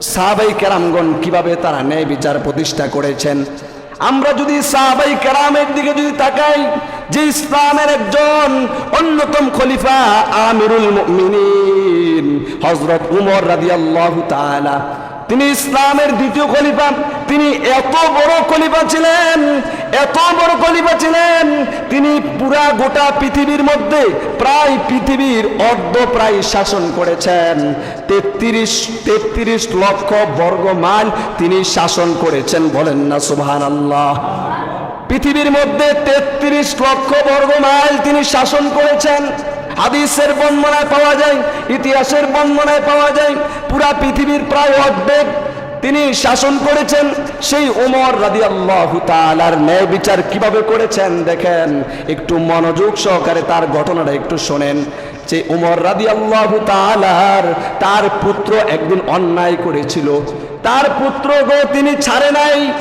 সাহাবাই কেরামগণ কীভাবে তারা ন্যায় বিচার প্রতিষ্ঠা করেছেন? আমরা যদি সাহাবাই কেরামের দিকে যদি তাকাই, যে ইসলামের একজন অন্যতম খলিফা আমিরুল মুমিনিন হজরত উমর রাদিয়াল্লাহু তাআলা, তিনি ইসলামের দ্বিতীয় খলিফা, তিনি এত বড় খলিফা ছিলেন, এত বড় খলিফা ছিলেন তিনি পুরা গোটা পৃথিবীর মধ্যে প্রায় পৃথিবীর অর্ধ প্রায় শাসন করেছেন। তেত্রিশ তেত্রিশ লক্ষ বর্গ মাইল তিনি শাসন করেছেন বলেন না সুবহান আল্লাহ পৃথিবীর মধ্যে তেত্রিশ লক্ষ বর্গ মাইল তিনি শাসন করেছেন। হাদিসের বর্ণনায় পাওয়া যায়, ইতিহাসের বর্ণনায় পাওয়া যায়, পুরা পৃথিবীর প্রায় অর্ধেক তিনি শাসন করেছেন সেই ওমর রাদি আল্লাহ তালার ন্যায় বিচার কীভাবে করেছেন দেখেন, একটু মনোযোগ সহকারে তার ঘটনাটা একটু শোনেন। যে উমর রাদি আল্লাহ তালার তার পুত্র একদিন অন্যায় করেছিল। তার পুত্র গো তিনি ছাড়ে নাই।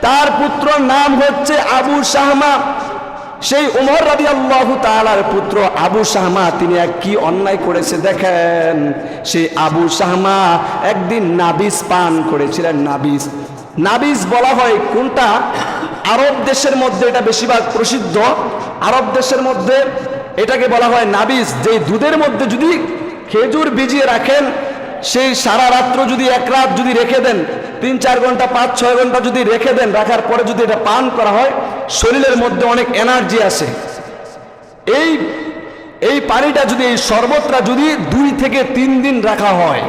তার পুত্র নাম হচ্ছে আবু শাহমা। সেই উমর রাদি আল্লাহ তালার পুত্র আবু শাহমা, তিনি এক কি অন্যায় করেছে দেখেন? সেই আবু শাহমা একদিন নাবিস পান করেছিলেন, নাবিস। নাবিস বলা হয় কোনটা? আরব দেশের মধ্যে এটা বেশিরভাগ প্রসিদ্ধ। আরব দেশের মধ্যে এটাকে বলা হয় নাবিস। যে দুধের মধ্যে যদি খেজুর ভিজিয়ে রাখেন, সেই সারা রাত্র যদি এক রাত যদি রেখে দেন তিন, চার ঘণ্টা, পাঁচ, ছয় ঘণ্টা যদি রেখে দেন, রাখার পরে যদি এটা পান করা হয়, শরীরের মধ্যে অনেক এনার্জি আসে। এই এই পানিটা যদি, এই শরবতটা যদি দুই থেকে তিন দিন রাখা হয়,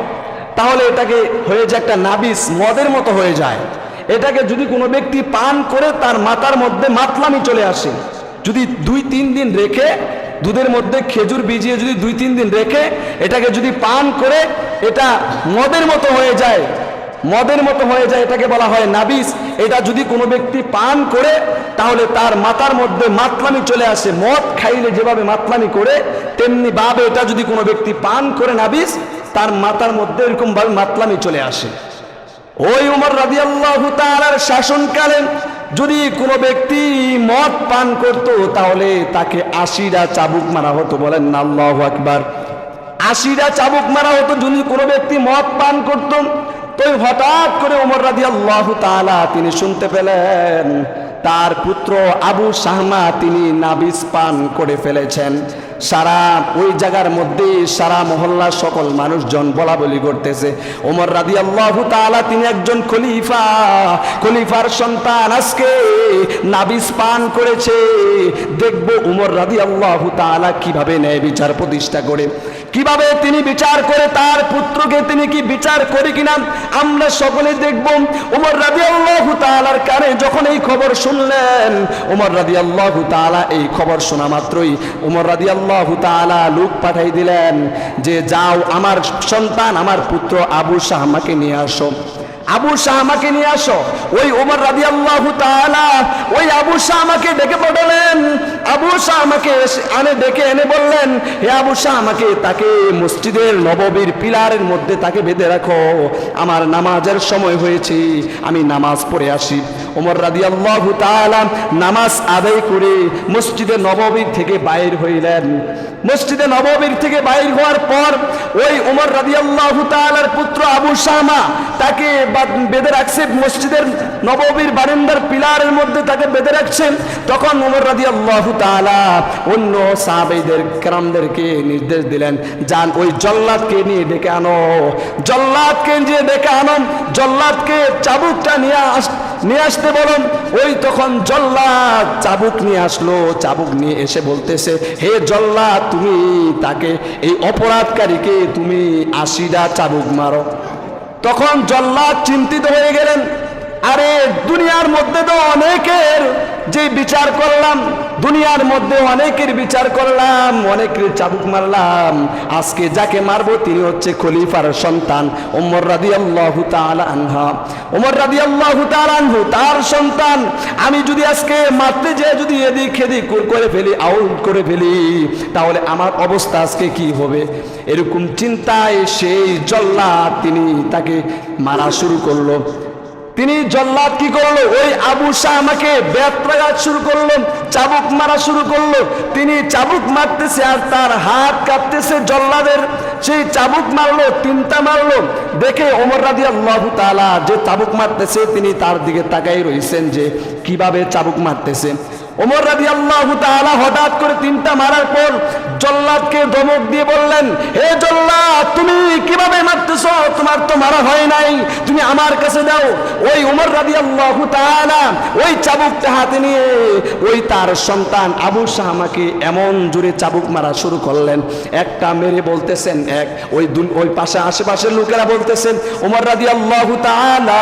তাহলে এটাকে হয়ে যায় একটা নাবিস মদের মতো হয়ে যায়। এটাকে যদি কোনো ব্যক্তি পান করে, তার মাথার মধ্যে মাতলামি চলে আসে। যদি দুই, তিন দিন রেখে, দুধের মধ্যে খেজুর ভিজিয়ে যদি দুই, তিন দিন রেখে, এটাকে যদি পান করে, এটা মদের মতো হয়ে যায়। মদের মতো হয়ে যায়, এটাকে বলা হয় নাবিস। এটা যদি কোনো ব্যক্তি পান করে, তাহলে তার মাথার মধ্যে মাতলামি চলে আসে। মদ খাইলে যেভাবে মাতলামি করে, তেমনি ভাবে এটা যদি কোনো ব্যক্তি পান করে নাবিস, তার মাথার মধ্যে এরকম ভাবে মাতলামি চলে আসে। ওই উমর রাদিয়াল্লাহু তাআলার শাসনকালে যদি কোনো ব্যক্তি মদ পান করত, তাহলে তাকে আশিরা চাবুক মারা হতো। বলেন না, আল্লাহু আকবার। আশিটা চাবুক মারা হতো যদি কোনো ব্যক্তি মদ পান করত। তো হঠাৎ করে উমর রাদিয়াল্লাহু তাআলা তিনি শুনতে পেলেন, তার পুত্র আবু শাহমা তিনি নাবিস পান করে ফেলেছেন। সারা ওই জায়গার মধ্যে সারা মহল্লার সকল মানুষজন বলা বলি করতেছে। ওমর রাদি আল্লাহ তালা তিনি একজন খলিফা, খলিফার সন্তান আজকে নাবিস পান করেছে। দেখব উমর রাদি আল্লাহ তালা কীভাবে ন্যায় বিচার প্রতিষ্ঠা করে। কীভাবে তিনি বিচার করে, তার পুত্রকে তিনি কি বিচার করে কিনা, আমরা সকলে দেখব। উমর রাজি আল্লাহ তালার কানে যখন এই খবর শুনলেন, উমর রাজি আল্লাহ তালা এই খবর শোনা মাত্রই উমর রাজি আল্লাহ তালা লোক পাঠাই দিলেন যে, যাও, আমার সন্তান, আমার পুত্র আবু শাহমাকে নিয়ে আসো। আবু শাহমাকে নিয়ে আসো। ওই ওমর রাদি আল্লাহ ওই আবু শাহমাকে ডেকে পাঠালেন। আবু শাহমাকে এসে আনে, ডেকে এনে বললেন, হে আবু শাহমাকে তাকে মসজিদের নববীর পিলারের মধ্যে তাকে বেঁধে রাখো। আমার নামাজের সময় হয়েছে, আমি নামাজ পড়ে আসি। ওমর রাদি আল্লাহ নামাজ আদায় করে মসজিদে নববীর থেকে বাইর হইলেন। মসজিদে নববীর থেকে বাইর হওয়ার পর ওই উমর রাদি আল্লাহ পুত্র আবু শাহমা তাকে বেঁধে রাখছে মসজিদের নববীর বারিন্দার পিলারের মধ্যে তাকে বেঁধে রাখছেন। তখন উমর রাদি আল্লাহ অন্য সাহাবেদের, কেরামদেরকে নির্দেশ দিলেন, যান, ওই জল্লাদকে নিয়ে ডেকে আনো। জল্লাদকে নিয়ে ডেকে আনো। জল্লাদকে চাবুকটা নিয়ে আস নিয়ে আসতে বলুন। ওই তখন জল্লাদ চাবুক নিয়ে আসলো। চাবুক নিয়ে এসে বলতেছে, হে জল্লাদ, তুমি তাকে, এই অপরাধকারীকে তুমি আশিটা চাবুক মারো। তখন জল্লাদ চিন্তিত হয়ে গেলেন আরে দুনিয়ার মধ্যে তো অনেকের যে বিচার করলাম, দুনিয়ার মধ্যে অনেকের বিচার করলাম, অনেকের চাবুক মারলাম। আজকে যাকে মারবো তিনি হচ্ছে খলিফার সন্তান ওমর রাদি আল্লাহ আনহা। ওমর রাদি আল্লাহ আনহু, তার সন্তান। আমি যদি আজকে মারতে যেয়ে যদি এদিক খেদিক করে ফেলি আউট করে ফেলি, তাহলে আমার অবস্থা আজকে কি হবে? এরকম চিন্তায় সেই জল্লাদ তিনি তাকে মারা শুরু করল। তিনি জল্লাদ কি করল? ওই আবু শাহ আমাকে বেত্রাঘাত শুরু করল, চাবুক মারা শুরু করল। তিনি চাবুক মারতেছে আর তার হাত কাঁপতেছে জল্লাদের। সেই চাবুক মারলো, তিনটা মারলো। দেখে ওমর রাদি আল্লাহ তালা যে চাবুক মারতেছে, তিনি তার দিকে তাকাই রয়েছেন যে কীভাবে চাবুক মারতেছে। ওমর রাদি আল্লাহ তাআলা হঠাৎ করে তিনটা মারার পর জল্লাদকে ধমক দিয়ে বললেন, হে জল্লাদ, তুমি কীভাবে মারতেছো? তোমার তো মারা হয় নাই। তুমি আমার কাছে দাও। ওই ওমর রাদি আল্লাহ তাআলা ওই চাবুকটা হাতে নিয়ে ওই তার সন্তান আবু শাহমাকে এমন জোরে চাবুক মারা শুরু করলেন। একটা মেরে বলতেছেন, এক ওই ওই পাশে আশেপাশের লোকেরা বলতেছেন, ওমর রাদি আল্লাহ তাআলা,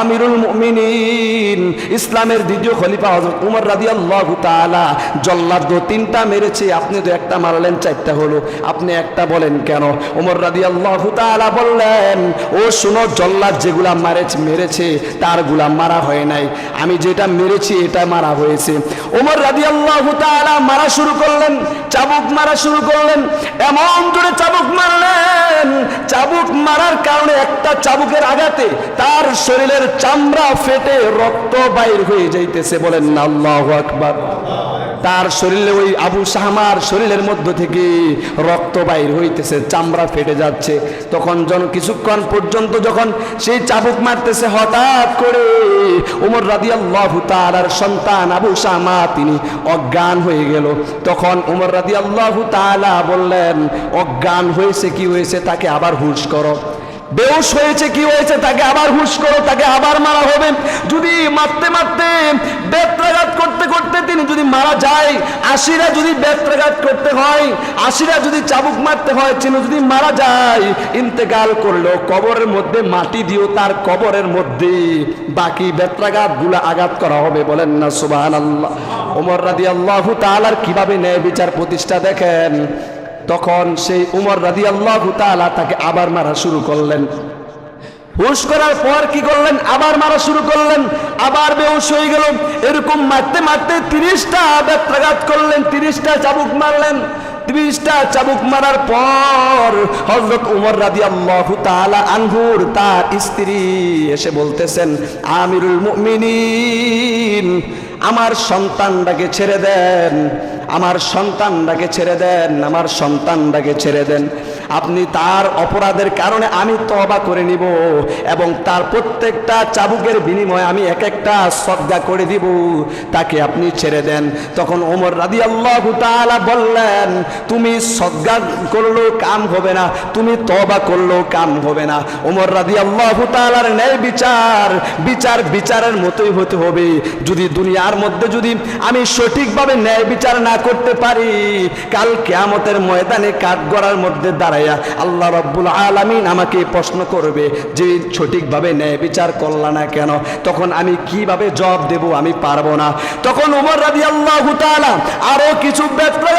আমিরুল মুমিনিন, ইসলামের দ্বিতীয় খলিফা হযরত উমর রাদিয়াল্লাহু তাআলা, জল্লাদ তো তিনটা মেরেছে, আপনি তো একটা মারলেন, চারটা হলো। আপনি একটা বলেন কেন? উমর রাদিয়াল্লাহু তাআলা বললেন, ও শুনো, জল্লাদ যেগুলা মারেছে, মেরেছে, তারগুলা মারা হয় নাই। আমি যেটা মেরেছি, এটা মারা হয়েছে। উমর রাদিয়াল্লাহু তাআলা মারা শুরু করলেন, চাবুক মারা শুরু করলেন, এমন জোরে চাবুক মারলেন, চাবুক মারার কারণে একটা চাবুকের আঘাতে তার শরীরের চামড়া ফেটে রক্ত বাইর হয়ে যাইতেছে, বলেন না আল্লাহ আকবার। তার শরীরে ওই আবু শাহমার শরীরের মধ্য থেকে রক্ত বাইর হইতেছে, চামড়া ফেটে যাচ্ছে। তখন জন কিছুক্ষণ পর্যন্ত যখন সেই চাবুক মারতেছে, হঠাৎ করে উমর রাদিয়াল্লাহু তাআলার সন্তান আবু শাহমা তিনি অজ্ঞান হয়ে গেল। তখন উমর রাদিয়াল্লাহু তাআলা বললেন, অজ্ঞান হয়েছে কি হয়েছে, তাকে আবার হুশ করো। বেউস হয়েছে, কি হয়েছে? তাকে আবার হুশ করো, তাকে আবার মারা হবে। যদি মারতে মারতে বেত্রাঘাত করতে করতে তিনি যদি মারা যায়, আশিরা যদি বেত্রাঘাত করতে হয়, আশিরা যদি চাবুক মারতে হয়, তিনি যদি মারা যায়, ইন্তেকাল করল কবরের মধ্যে, মাটি দিও তার কবরের মধ্যে। বাকি বেত্রাঘাতগুলা আঘাত করা হবে, বলেন না সুবাহ আল্লাহ ওমর রাদি আল্লাহ তালার কীভাবে ন্যায় বিচার প্রতিষ্ঠা দেখেন? তখন সেই উমর রাজি আল্লাহ তাকে আবার মারা শুরু করলেন। হুশ করার পর কি করলেন? আবার মারা শুরু করলেন। আবার বেহুশ হয়ে গেল। এরকম মারতে মারতে তিরিশটা ব্যত্রাঘাত করলেন, তিরিশটা চাবুক মারলেন। তিরিশটা চাবুক মারার পর হজরত উমর রাদি আল্লাহ তালা আঙ্গুর তার স্ত্রী এসে বলতেছেন, আমিরুল মুমিনিন, আমার সন্তানটাকে ছেড়ে দেন, আমার সন্তানটাকে ছেড়ে দেন, আমার সন্তানটাকে ছেড়ে দেন। আপনি তার অপরাধের কারণে আমি তবা করে নিব এবং তার প্রত্যেকটা চাবুকের বিনিময়ে আমি এক একটা শ্রদ্ধা করে দিব, তাকে আপনি ছেড়ে দেন। তখন ওমর রাদি আল্লাহ বললেন, তুমি শ্রদ্ধা করলেও কাম হবে না, তুমি তবা করলেও কাম হবে না। ওমর রাদি আল্লাহ তালার ন্যায় বিচার বিচার বিচারের মতোই হতে হবে। যদি দুনিয়ার মধ্যে যদি আমি সঠিকভাবে ন্যায় বিচার না করতে পারি, কাল কেয়ামতের ময়দানে কাঠগড়ার মধ্যে দাঁড়াইয়া আল্লাহ রব্বুল আলমিন আমাকে প্রশ্ন করবে যে সঠিকভাবে ন্যায় বিচার করলা না কেন? তখন আমি কীভাবে জব দেব আমি পারব না। তখন উমর রাজি আল্লাহ আরও কিছু করতে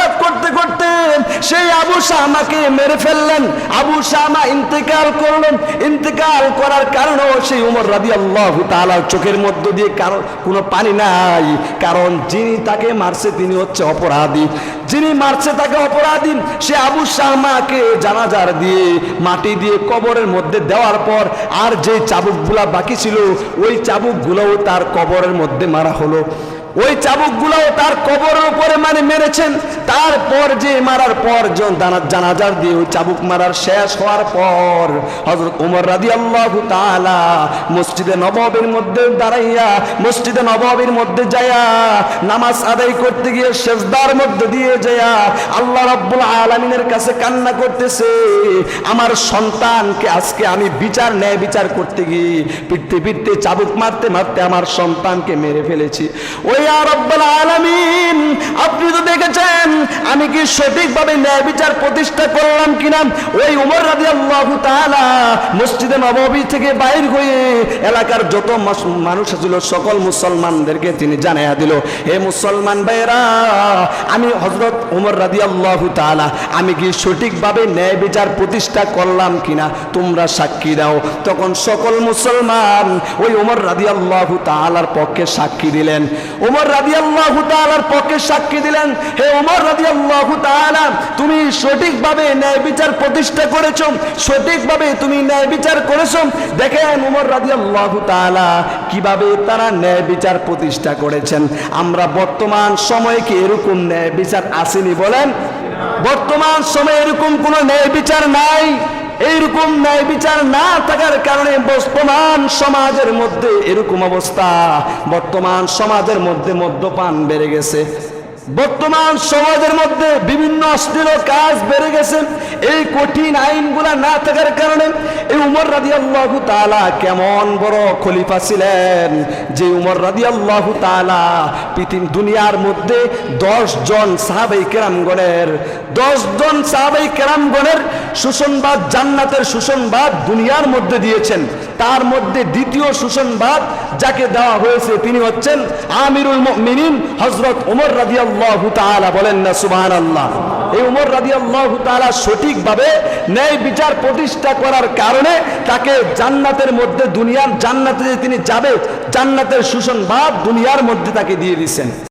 আবু মেরে ফেললেন। আবু শাহমা ইন্তেকাল করলেন। ইন্তেকাল করার কারণেও সেই উমর রাদি আল্লাহ তালার চোখের মধ্য দিয়ে কারও কোনো পানি নাই। কারণ যিনি তাকে মারছে তিনি হচ্ছে অপরাধী। যিনি মারছে তাকে অপরাধী, সে আবু শাহমাকে জানাজার দিয়ে, মাটি দিয়ে কবরের মধ্যে দেওয়ার পর আর যে চাবুকগুলা বাকি ছিল, ওই চাবুকগুলোও তার কবরের মধ্যে মারা হলো। ওই চাবুকগুলোও তার কবরের উপরে মানে মেরেছেন। তারপর যে মারার পর জানাজার দিয়ে ওই চাবুক মারার শেষ হওয়ার পর হজরত উমর রাদি আল্লাহ মসজিদে নবাবের মধ্যে দাঁড়াইয়া, মসজিদে নবাবের মধ্যে যায়া নামাজ আদায় করতে গিয়ে শেষদার মধ্যে দিয়ে যায়া আল্লাহ রব্বুল আলমিনের কাছে কান্না করতেছে, আমার সন্তানকে আজকে আমি বিচার ন্যায় বিচার করতে গিয়ে পিটতে পিটতে চাবুক মারতে মারতে আমার সন্তানকে মেরে ফেলেছি। ওই আলামিন, আপনি তো দেখেছেন, আমি কি সঠিকভাবে ন্যায় বিচার প্রতিষ্ঠা করলাম কিনা? ওই উমর রাদিয়াল্লাহু তাআলা মসজিদে নববী থেকে বাইর হয়ে এলাকার যত মানুষ ছিল, সকল মুসলমানদেরকে তিনি জানাইয়া দিল, হে মুসলমান ভাইরা আমি হজরত উমর রাদিয়াল্লাহু তাআলা, আমি কি সঠিকভাবে ন্যায় বিচার প্রতিষ্ঠা করলাম কিনা? তোমরা সাক্ষী দাও। তখন সকল মুসলমান ওই উমর রাদিয়াল্লাহু তাআলার পক্ষে সাক্ষী দিলেন। উমর রাদিয়াল্লাহু তাআলার পক্ষে সাক্ষী দিলেন, হে উমর রাদিয়াল্লাহু তাআলা, তুমি সঠিকভাবে ন্যায় বিচার প্রতিষ্ঠা করেছ, সঠিকভাবে তুমি ন্যায় বিচার করেছ। দেখেন উমর রাদিয়াল্লাহু তাআলা কীভাবে তারা ন্যায় বিচার প্রতিষ্ঠা করেছেন। আমরা বর্তমান সময়ে কি এরকম ন্যায় বিচার আসেনি বলেন? বর্তমান সময়ে এরকম কোনো ন্যায় বিচার নাই। এইরকম ন্যায় বিচার না থাকার কারণে বর্তমান সমাজের মধ্যে এরকম অবস্থা। বর্তমান সমাজের মধ্যে মদ্যপান বেড়ে গেছে। বর্তমান সমাজের মধ্যে বিভিন্ন অশ্লীল কাজ বেড়ে গেছে। এই কঠিন আইনগুলা না থাকার কারণে এই উমর রাজি আল্লাহ তালা কেমন বড় খলিফা ছিলেন? যে উমর রাজি আল্লাহ তালা পৃথিবী দুনিয়ার মধ্যে দশ জন সাহাবাই কেরামগণের, দশ জন সাহাবাই কেরামগণের সুসংবাদ জান্নাতের সুসংবাদ দুনিয়ার মধ্যে দিয়েছেন। তার মধ্যে দ্বিতীয় সুসংবাদ যাকে দেওয়া হয়েছে, তিনি হচ্ছেন আমিরুল মিনিন হজরত উমর রাদিয়াল্লাহু তাআলা। বলেন না, সুবহানাল্লাহ। এই উমর রাদিয়াল্লাহু তাআলা সঠিকভাবে ন্যায় বিচার প্রতিষ্ঠা করার কারণে তাকে জান্নাতের মধ্যে, দুনিয়ার জান্নাতে তিনি যাবে, জান্নাতের সুসংবাদ দুনিয়ার মধ্যে তাকে দিয়ে দিয়েছেন